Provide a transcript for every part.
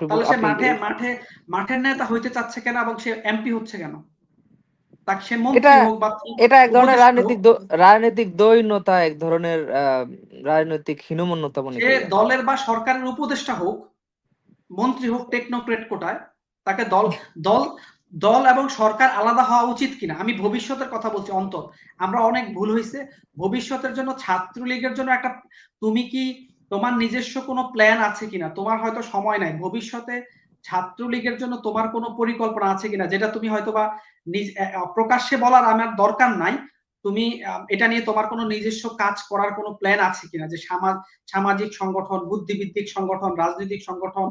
আপনি তাহলে সে মাঠে মাঠে মাঠের নেতা হইতে চাচ্ছে কেন এবং সে এমপি হচ্ছে কেন? এটা এটা এক ধরনের রাজনৈতিক রাজনৈতিক দৈন্যতা এক ধরনের রাজনৈতিক হীনমন্যতা মনে দলের বা সরকারের উপদেষ্টা হোক মন্ত্রী হোক টেকনোক্রেট কোটায় তাকে দল দল দল এবং সরকার আলাদা হওয়া উচিত কিনা? আমি ভবিষ্যতের কথা বলছি অন্তর আমরা অনেক ভুল হয়েছে ভবিষ্যতের জন্য ছাত্রলীগের জন্য একটা তুমি কি তোমার নিজস্ব কোনো প্ল্যান আছে কিনা? তোমার হয়তো সময় নাই। ভবিষ্যতে ছাত্রলীগের জন্য তোমার কোনো পরিকল্পনা আছে কিনা? যেটা তুমি হয়তো বা প্রকাশ্যে বলার আমার দরকার নাই। তুমি এটা নিয়ে তোমার কোনো নিজস্ব কাজ করার কোনো প্ল্যান আছে কিনা? যে সামা- সামাজিক সংগঠন বুদ্ধিভিত্তিক সংগঠন, রাজনৈতিক সংগঠন,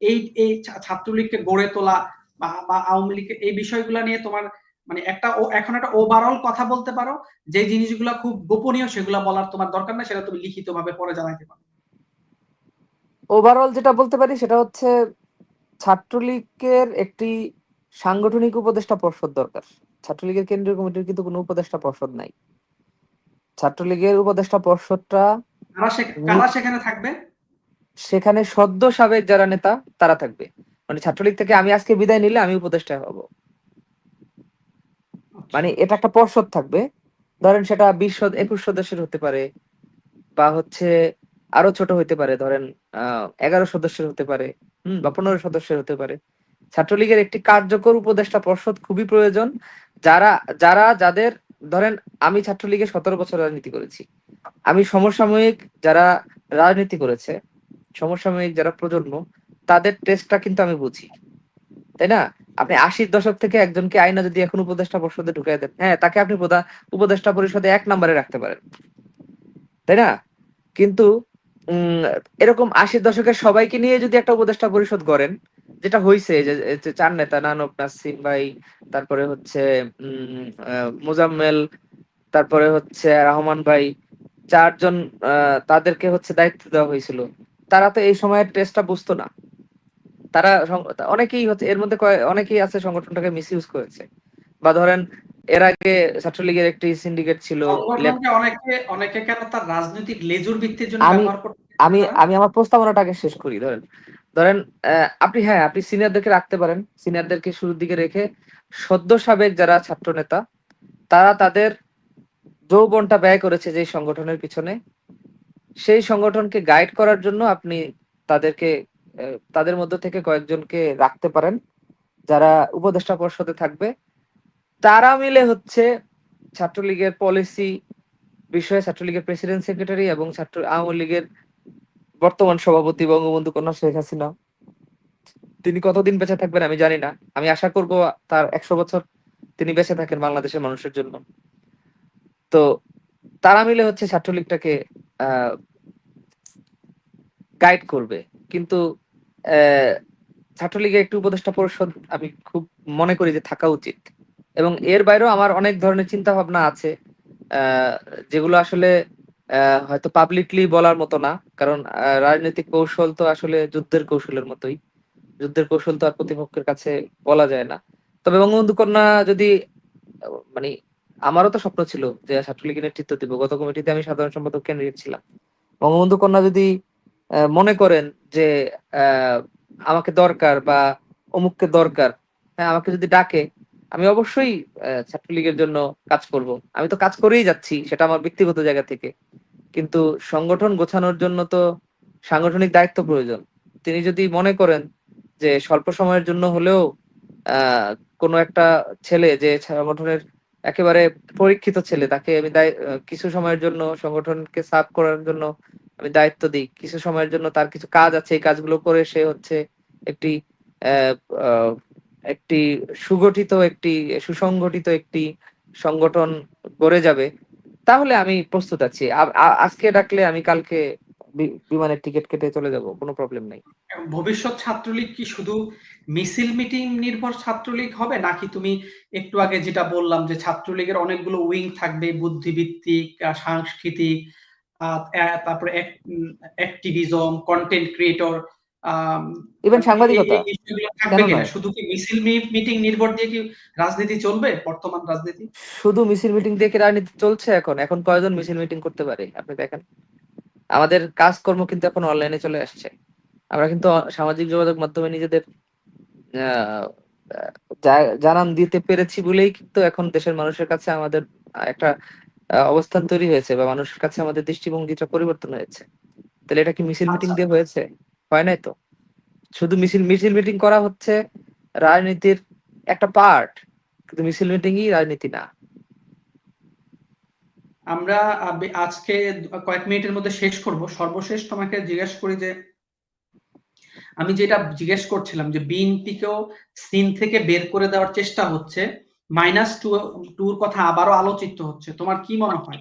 এই এই ছাত্রলীগকে গড়ে তোলা বা আওয়ামী লীগের এই বিষয়গুলো নিয়ে তোমার মানে একটা এখন একটা ওভারঅল কথা বলতে পারো। যে জিনিসগুলো খুব গোপনীয় সেগুলো বলার তোমার দরকার নাই, সেটা তুমি লিখিত ভাবে পরে জানাইতে পারো। ওভারঅল যেটা বলতে পারি সেটা হচ্ছে ছাত্রলীগের একটি সাংগঠনিক উপদেষ্টা পর্ষদ দরকার। ছাত্রলীগের কেন্দ্রীয় কমিটির কিন্তু কোনো উপদেষ্টা পর্ষদ নাই। ছাত্রলীগের উপদেষ্টা পর্ষদটা সেখানে থাকবে? সেখানে সদ্য সাবেক যারা নেতা তারা থাকবে। মানে ছাত্রলীগ থেকে আমি আজকে বিদায় নিলে আমি উপদেষ্টা হব। মানে এটা একটা পর্ষদ থাকবে। ধরেন সেটা বিশ একুশ সদস্যের হতে পারে বা হচ্ছে আরও ছোট হইতে পারে ধরেন আহ এগারো সদস্যের হতে পারে বা পনেরো সদস্যের হতে পারে। ছাত্রলীগের একটি কার্যকর উপদেষ্টা পর্ষদ খুবই প্রয়োজন যারা যারা যাদের ধরেন আমি ছাত্রলীগে সতেরো বছর রাজনীতি করেছি। আমি সমসাময়িক যারা রাজনীতি করেছে সমসাময়িক যারা প্রজন্ম তাদের টেস্টটা কিন্তু আমি বুঝি। তাই না? আপনি আশির দশক থেকে একজনকে আইনা যদি এখন উপদেষ্টা পরিষদে ঢুকাই দেন হ্যাঁ তাকে আপনি উপদেষ্টা পরিষদে এক নম্বরে রাখতে পারেন। তাই না? কিন্তু এরকম আশির দশকের সবাইকে নিয়ে যদি একটা উপদেষ্টা পরিষদ করেন যেটা হয়েছে যে চার নেতা নানক নাসিম ভাই তারপরে হচ্ছে মোজাম্মেল তারপরে হচ্ছে রহমান ভাই চারজন তাদেরকে হচ্ছে দায়িত্ব দেওয়া হয়েছিল। তারা তো এই সময়ের টেস্টটা বুঝতো না। তারা অনেকেই হচ্ছে এর মধ্যে অনেকেই আছে সংগঠনটাকে মিস ইউজ করেছে। বা ধরেন এর আগে ছাত্রলীগের একটি সিন্ডিকেট ছিল অনেকে অনেকে কেন তার রাজনৈতিক লেজুর ভিত্তির জন্য ব্যবহার করতে আমি আমি আমার প্রস্তাবনাটাকে শেষ করি ধরেন। ধরেন আপনি হ্যাঁ আপনি সিনিয়রদেরকে রাখতে পারেন। সিনিয়রদেরকে শুরুর দিকে রেখে সদ্য সাবেক যারা ছাত্র নেতা তারা তাদের যৌবনটা ব্যয় করেছে যে সংগঠনের পিছনে। সেই সংগঠনকে গাইড করার জন্য আপনি তাদেরকে তাদের মধ্য থেকে কয়েকজনকে রাখতে পারেন যারা উপদেষ্টা পরিষদে থাকবে। তারা মিলে হচ্ছে ছাত্রলীগের পলিসি বিষয়ে ছাত্রলীগের প্রেসিডেন্ট সেক্রেটারি এবং ছাত্র আওয়ামী লীগের বর্তমান সভাপতি বঙ্গবন্ধু কন্যা শেখ হাসিনা। তিনি কতদিন বেঁচে থাকবেন আমি জানি না। আমি আশা করব তার একশো বছর তিনি বেঁচে থাকেন বাংলাদেশের মানুষের জন্য। তো তারা মিলে হচ্ছে ছাত্রলীগটাকে গাইড করবে। কিন্তু ছাত্রলীগের একটি উপদেষ্টা পরিষদ আমি খুব মনে করি যে থাকা উচিত। এবং এর বাইরেও আমার অনেক ধরনের চিন্তা ভাবনা আছে যেগুলো আসলে হয়তো পাবলিকলি বলার মতো না, কারণ রাজনৈতিক কৌশল তো আসলে যুদ্ধের কৌশলের মতোই। যুদ্ধের কৌশল তো আর প্রতিপক্ষের কাছে বলা যায় না। তবে বঙ্গবন্ধু কন্যা যদি মানে আমারও তো স্বপ্ন ছিল যে ছাত্রলীগের নেতৃত্ব দিব। গত কমিটিতে আমি সাধারণ সম্পাদক ক্যান্ডিডেট ছিলাম। বঙ্গবন্ধু কন্যা যদি মনে করেন যে আমাকে দরকার বা অমুককে দরকার হ্যাঁ আমাকে যদি ডাকে, আমি অবশ্যই ছাত্রলীগের জন্য কাজ করব। আমি তো কাজ করেই যাচ্ছি, সেটা আমার ব্যক্তিগত জায়গা থেকে। কিন্তু সংগঠন গোছানোর জন্য তো সাংগঠনিক দায়িত্ব প্রয়োজন। তিনি যদি মনে করেন যে স্বল্প সময়ের জন্য হলেও কোনো একটা ছেলে যে সংগঠনের একেবারে পরীক্ষিত ছেলে, তাকে আমি কিছু সময়ের জন্য সংগঠনকে সাফ করার জন্য আমি দায়িত্ব দিই, কিছু সময়ের জন্য তার কিছু কাজ আছে, এই কাজগুলো করে সে হচ্ছে একটি একটি সুগঠিত, একটি সুসংগঠিত একটি সংগঠন গড়ে যাবে। তাহলে আমি প্রস্তুত আছি। আজকে ডাকলে আমি কালকে বিমানের টিকিট কেটে চলে যাব, কোনো প্রবলেম নাই। ভবিষ্যৎ ছাত্রলীগ কি শুধু মিছিল মিটিং নির্ভর ছাত্রলীগ হবে, নাকি তুমি একটু আগে যেটা বললাম যে ছাত্রলীগের অনেকগুলো উইং থাকবে বুদ্ধিভিত্তিক সাংস্কৃতিক তারপরে অ্যাক্টিভিজম কন্টেন্ট ক্রিয়েটর সাংবাদিকতা। কেন কিনা? নয়? শুধু কি মিছিল মিটিং নির্ভর দিয়ে কি রাজনীতি চলবে? বর্তমান রাজনীতি? শুধু মিছিল মিটিং দিয়ে কি রাজনীতি চলছে এখন? এখন কয়জন মিছিল মিটিং করতে পারে? আপনি দেখেন। আমাদের কাজকর্ম কিন্তু এখন অনলাইনে চলে আসছে। আমরা কিন্তু সামাজিক যোগাযোগ মাধ্যমে নিজেদের জানান দিতে পেরেছি বলেই কিন্তু এখন দেশের মানুষের কাছে আমাদের একটা অবস্থান তৈরি হয়েছে বা মানুষের কাছে আমাদের দৃষ্টিভঙ্গিটা পরিবর্তন হয়েছে। তাহলে এটা কি মিছিল মিটিং আচ্ছা। দিয়ে হয়েছে? হয় নাই তো? শুধু মিছিল মিছিল মিটিং করা হচ্ছে, রাজনীতির একটা পার্ট কিন্তু মিছিল মিটিংই রাজনীতি না। আমরা আজকে কয়েক মিনিটের মধ্যে শেষ করব। সর্বশেষ তোমাকে জিজ্ঞেস করি যে, আমি যেটা জিজ্ঞেস করছিলাম যে, বিএনপিকেও সিন থেকে বের করে দেওয়ার চেষ্টা হচ্ছে মাইনাস টু টুর কথা আবারও আলোচিত হচ্ছে। তোমার কি মনে হয়?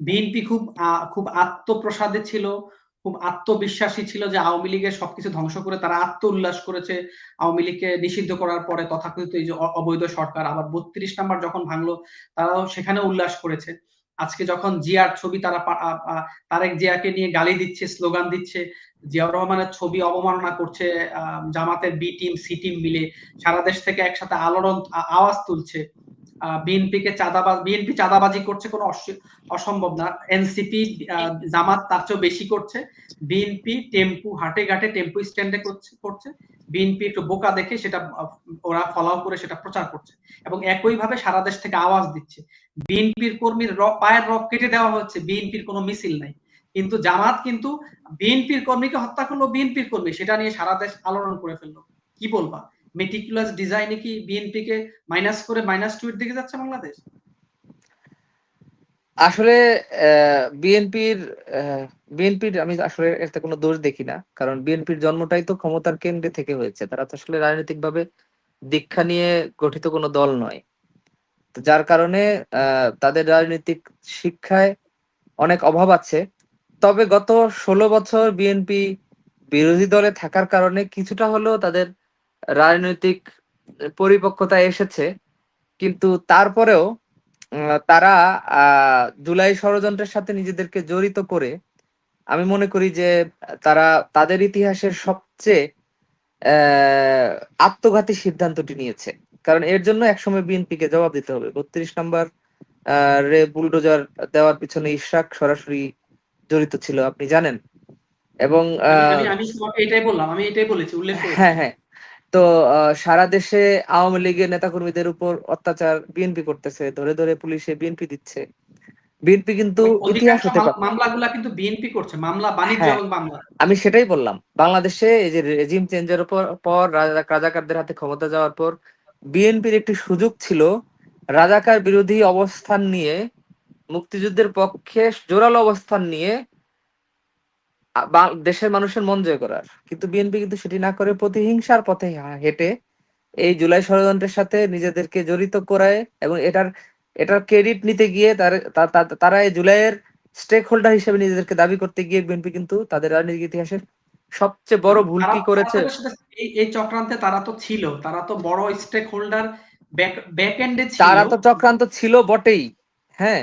বিএনপি খুব খুব আত্মপ্রসাদে ছিল খুব আত্মবিশ্বাসী ছিল যে আওয়ামী লীগের সবকিছু ধ্বংস করে তারা আত্ম উল্লাস করেছে। আওয়ামী লীগকে নিষিদ্ধ করার পরে তথাকথিত এই যে অবৈধ সরকার, আবার বত্রিশ নাম্বার যখন ভাঙলো, তারাও সেখানে উল্লাস করেছে। আজকে যখন জিয়ার ছবি তারা তারেক জিয়াকে নিয়ে গালি দিচ্ছে, স্লোগান দিচ্ছে, জিয়াউর রহমানের ছবি অবমাননা করছে জামাতের বি টিম, সি টিম মিলে সারা দেশ থেকে একসাথে আলোড়ন আওয়াজ তুলছে। বিএনপি কে চাঁদাবাজ বিএনপি চাঁদাবাজি করছে কোনো অসম্ভব না। এনসিপি জামাত তার চেয়েও বেশি করছে। বিএনপি টেম্পু, হাটে ঘাটে টেম্পু স্ট্যান্ডে করছে বিএনপি একটু বোকা দেখে সেটা, ওরা ফলাও করে সেটা প্রচার করছে। এবং একইভাবে সারা দেশ থেকে আওয়াজ দিচ্ছে। বিএনপির কর্মীর পায়ের রক কেটে দেওয়া হচ্ছে। বিএনপির কোনো মিছিল নাই। কিন্তু জামাত কিন্তু বিএনপির কর্মীকে হত্যা করল বিএনপির কর্মী। সেটা নিয়ে সারা দেশ আলোড়ন করে ফেলল। কি বলবা? মেটিকুলাস ডিজাইনে কি বিএনপি কে মাইনাস করে মাইনাস টু এর দিকে যাচ্ছে বাংলাদেশ? আসলে বিএনপির বিএনপির আমি আসলে এতে কোনো দোষ দেখি না। কারণ বিএনপির জন্মটাই তো ক্ষমতার কেন্দ্রে থেকে হয়েছে। তারা তো আসলে রাজনৈতিকভাবে দীক্ষা নিয়ে গঠিত কোনো দল নয়। তো যার কারণে তাদের রাজনৈতিক শিক্ষায় অনেক অভাব আছে। তবে গত ষোলো বছর বিএনপি বিরোধী দলে থাকার কারণে কিছুটা হলেও তাদের রাজনৈতিক পরিপক্কতা এসেছে কিন্তু তারপরেও তারা আহ, জুলাই ষড়যন্ত্রের সাথে নিজেদেরকে জড়িত করে আমি মনে করি যে তারা তাদের ইতিহাসের সবচেয়ে আত্মঘাতী সিদ্ধান্তটি নিয়েছে। কারণ এর জন্য একসময় বিএনপিকে জবাব দিতে হবে। বত্রিশ নাম্বার রে বুলডোজার দেওয়ার পিছনে ইশরাক সরাসরি জড়িত ছিল আপনি জানেন? এবং আমি এটাই বললাম আমি এটাই বলেছি উল্লেখ হ্যাঁ হ্যাঁ। তো সারা দেশে আওয়ামী লীগের নেতাকর্মীদের উপর অত্যাচার বিএনপি করতেছে ধরে ধরে পুলিশে বিএনপি দিচ্ছে। বিএনপি কিন্তু ইতিহাস হতে পারে। মাম- মামলাগুলা কিন্তু বিএনপি করছে মামলা বাণিজ্য হ্যাঁ। এবং মামলা। আমি সেটাই বললাম বাংলাদেশে এই যে রেজিম চেঞ্জের পর পর রাজা- রাজাকারদের হাতে ক্ষমতা যাওয়ার পর বিএনপির একটি সুযোগ ছিল রাজাকার বিরোধী অবস্থান নিয়ে মুক্তিযুদ্ধের পক্ষে জোরালো অবস্থান নিয়ে দেশের মানুষের মন জয় করার। কিন্তু বিএনপি কিন্তু সেটি না করে প্রতিহিংসার পথে হেঁটে এই জুলাই ষড়যন্ত্রের সাথে নিজেদেরকে জড়িত করায় এবং এটার এটার ক্রেডিট নিতে গিয়ে তার- এই জুলাইয়ের স্টেক হোল্ডার হিসেবে নিজেদেরকে দাবি করতে গিয়ে বিএনপি কিন্তু তাদের রাজনৈতিক ইতিহাসের সবচেয়ে বড় ভুল কি করেছে? এই চক্রান্তে তারা তো ছিল। তারা তো বড় স্টেক হোল্ডার ব্যাক এন্ডে তারা তো চক্রান্ত ছিল বটেই হ্যাঁ।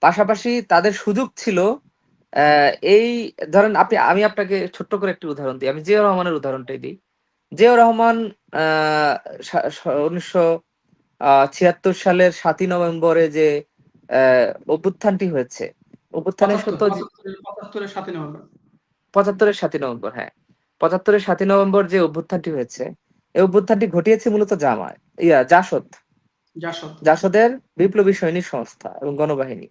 পাশাপাশি তাদের সুযোগ ছিল এই ধরেন আপনি আমি আপনাকে ছোট্ট করে একটি উদাহরণ দিই। আমি জিয়াউর রহমানের উদাহরণটাই দিই। জিয়াউর রহমান উনিশশো ছিয়াত্তর সালের সাতই নভেম্বরে যে অভ্যুত্থানটি হয়েছে অভ্যুত্থানের সত্য পঁচাত্তরের সাতই নভেম্বর হ্যাঁ। পঁচাত্তরের সাতই নভেম্বর যে অভ্যুত্থানটি হয়েছে এই অভ্যুত্থানটি ঘটিয়েছে মূলত জামায় ইয়া জাসদ। জাসদ। জাসদের বিপ্লবী সৈনিক সংস্থা এবং গণবাহিনী।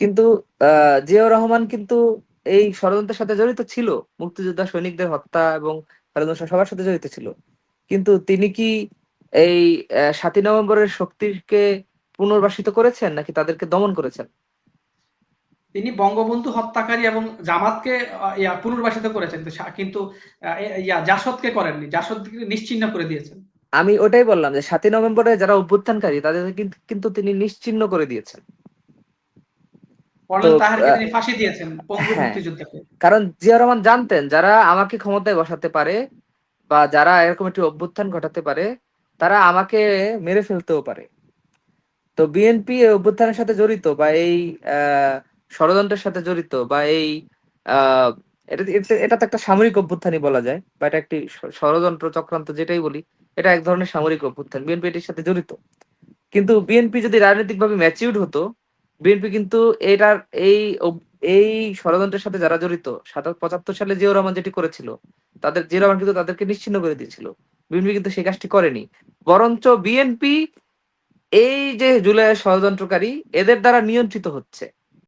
কিন্তু আহ, জিয়াউর রহমান কিন্তু এই ষড়যন্ত্রের সাথে জড়িত ছিল। মুক্তিযোদ্ধা সৈনিকদের হত্যা এবং সবার সাথে জড়িত ছিল। কিন্তু তিনি কি এই সাতই নভেম্বরের শক্তিকে পুনর্বাসিত করেছেন নাকি তাদেরকে দমন করেছেন? তিনি বঙ্গবন্ধু হত্যাকারী এবং জামাতকে ইয়া পুনর্বাসিত করেছেন। কিন্তু ইয়া জাসদকে করেননি। জাসদকে নিশ্চিহ্ন করে দিয়েছেন। আমি ওটাই বললাম যে সাতই নভেম্বরে যারা অভ্যুত্থানকারী তাদের কিন্তু কিন্তু তিনি নিশ্চিহ্ন করে দিয়েছেন কর্নেল তো, তাহারকে আহ, তিনি ফাঁসি দিয়েছেন পঙ্গু হ্যাঁ। মুক্তিযোদ্ধাকে কারণ জিয়া রহমান জানতেন যারা আমাকে ক্ষমতায় বসাতে পারে বা যারা এরকম একটি অভ্যুত্থান ঘটাতে পারে তারা আমাকে মেরে ফেলতেও পারে। তো বিএনপি এই অভ্যুত্থানের সাথে জড়িত বা এই ষড়যন্ত্রের সাথে জড়িত বা এই এটা তো একটা সামরিক অভ্যুত্থানই বলা যায় বা এটা একটি ষড়যন্ত্র চক্রান্ত যেটাই বলি এটা এক ধরনের সামরিক অভ্যুত্থান। বিএনপি এটির সাথে জড়িত। কিন্তু বিএনপি যদি রাজনৈতিকভাবে ম্যাচিউর্ড হতো বিএনপি কিন্তু এটার এই এই ষড়যন্ত্রের সাথে যারা জড়িত সাতাশ পঁচাত্তর সালে জিয়াউর রহমান যেটি করেছিল, তাদের, জিয়াউর রহমান কিন্তু তাদেরকে নিশ্চিন্ন করে দিয়েছিল। বিএনপি কিন্তু সেই কাজটি করেনি। বরঞ্চ বিএনপি এই যে জুলাইয়ের ষড়যন্ত্রকারী, এদের দ্বারা নিয়ন্ত্রিত হচ্ছে।